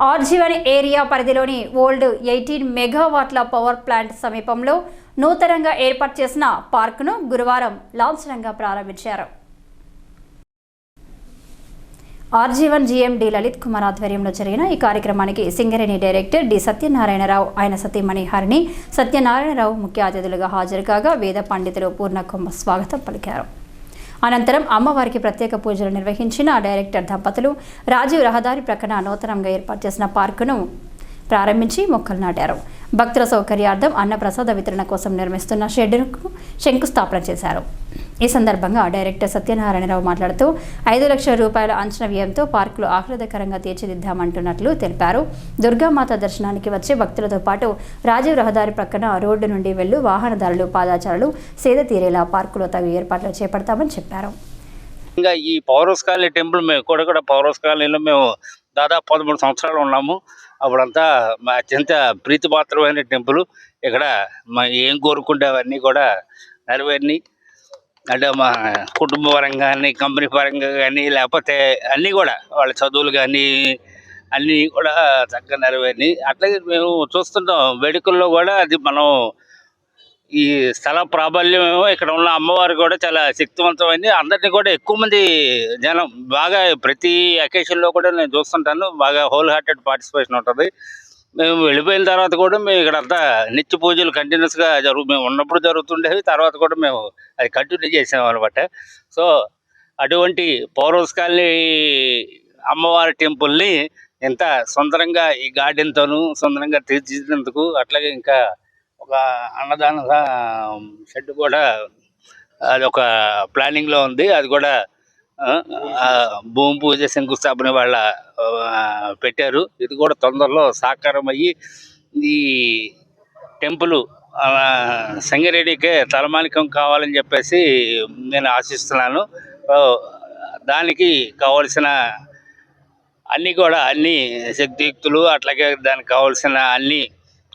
RG one area పరిధిలోని old eighteen మెగావాట్ల power plant సమీపంలో నూతనంగా ఏర్పాటు చేసిన పార్కును గురువారం లాంఛనంగా ప్రారంభించారు. ఆర్జీవన్ జీఎండి లలిత్ కుమార్ ఆధ్వర్యంలో జరిగిన ఈ కార్యక్రమానికి సింగరేణి డైరెక్టర్ డి సత్యనారాయణరావు ఆయన సతీమణి హరిణి సత్యనారాయణరావు ముఖ్య అతిథులుగా హాజరు కాగా వేద పండితులు పూర్ణకుంభ స్వాగతం పలికారు. అనంతరం అమ్మవారికి ప్రత్యేక పూజలు నిర్వహించిన డైరెక్టర్ దంపతులు రాజీవ్ రహదారి ప్రక్కన నూతనంగా ఏర్పాటు చేసిన పార్కును ప్రారంభించి మొక్కలు నాటారు. భక్తుల సౌకర్యార్థం అన్నప్రసాద వితరణ కోసం నిర్మిస్తున్న షెడ్డుకు శంకుస్థాపన చేశారు. ఈ సందర్భంగా డైరెక్టర్ సత్యనారాయణరావు మాట్లాడుతూ ఐదు లక్షల రూపాయల అంచనా వ్యయంతో పార్కులు ఆహ్లాదకరంగా తీర్చిదిద్దామంటున్నట్లు తెలిపారు. దుర్గామాత దర్శనానికి వచ్చే భక్తులతో పాటు రాజీవ్ రహదారి ప్రక్కన రోడ్డు నుండి వెళ్ళు వాహనదారులు పాదాచారులు సేద తీరేలా పార్కులో తగు ఏర్పాట్లు చేపడతామని చెప్పారు. ఇంకా ఈ పౌరస్ కాలనీ టెంపుల్ మేము కూడా కూడా పౌరస్ కాలనీలో మేము దాదాపు పదమూడు సంవత్సరాలు ఉన్నాము. అప్పుడంతా మా అత్యంత ప్రీతిపాత్రమైన టెంపుల్. ఇక్కడ మా ఏం కోరుకుంటే అవన్నీ కూడా నెరవేరినాయి. అంటే మా కుటుంబ పరంగా కానీ కంపెనీ పరంగా కానీ లేకపోతే అన్నీ కూడా వాళ్ళ చదువులు కానీ అన్నీ కూడా చక్కగా నెరవేరినాయి. అట్లాగే మేము చూస్తుంటాం. వేడుకల్లో కూడా అది మనం ఈ స్థల ప్రాబల్యం ఇక్కడ ఉన్న అమ్మవారు కూడా చాలా శక్తివంతమైంది. అందరినీ కూడా ఎక్కువ మంది జనం బాగా ప్రతి అకేషన్లో కూడా నేను చూస్తుంటాను. బాగా హోల్ హార్టెడ్ పార్టిసిపేషన్ ఉంటుంది. మేము వెళ్ళిపోయిన తర్వాత కూడా మేము ఇక్కడ అంతా నిత్య పూజలు కంటిన్యూస్గా జరుగు మేము ఉన్నప్పుడు జరుగుతుండేవి తర్వాత కూడా మేము అది కంటిన్యూ చేసాం అనమాట సో అటువంటి పౌరస్ కాలనీ అమ్మవారి టెంపుల్ని ఇంత సుందరంగా ఈ గార్డెన్తోనూ సుందరంగా తీర్చిదిద్దేందుకు అట్లాగే ఇంకా ఒక అన్నదాన షెడ్ కూడా అది ఒక ప్లానింగ్లో ఉంది. అది కూడా భూమి పూజ శంకుస్థాపన వాళ్ళ పెట్టారు. ఇది కూడా తొందరలో సాకారం అయ్యి ఈ టెంపుల్ సంగారెడ్డికే తలమానికం కావాలని చెప్పేసి నేను ఆశిస్తున్నాను. దానికి కావలసిన అన్నీ కూడా అన్ని శక్తియుక్తులు అట్లాగే దానికి కావాల్సిన అన్ని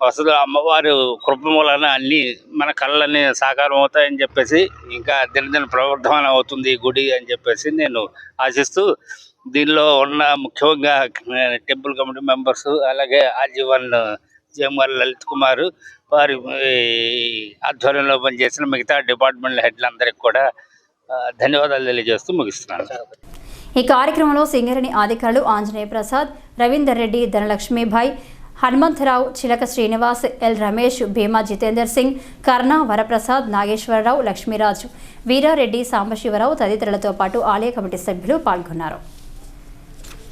అసలు అమ్మవారు కృప మూలన అన్ని మన కళ్ళని సాకారం అవుతాయని చెప్పేసి ఇంకా దినదిన ప్రవర్ధమానం అవుతుంది గుడి అని చెప్పేసి నేను ఆశిస్తూ దీనిలో ఉన్న ముఖ్యంగా టెంపుల్ కమిటీ మెంబర్స్ అలాగే ఆజీవన్ జేఎంఆర్ లలిత్ కుమార్ వారి ఆధ్వర్యంలో పనిచేసిన మిగతా డిపార్ట్మెంట్ హెడ్లందరికీ కూడా ధన్యవాదాలు తెలియజేస్తూ ముగిస్తున్నాను. ఈ కార్యక్రమంలో సింగరేణి అధికారులు ఆంజనేయ ప్రసాద్ రవీందర్ రెడ్డి ధనలక్ష్మీభాయ్ హనుమంతరావు చిలక శ్రీనివాస్ ఎల్ రమేష్ భీమా జితేందర్ సింగ్ కర్ణ వరప్రసాద్ నాగేశ్వరరావు లక్ష్మీరాజు వీరారెడ్డి సాంబశివరావు తదితరులతో పాటు ఆలయ కమిటీ సభ్యులు పాల్గొన్నారు.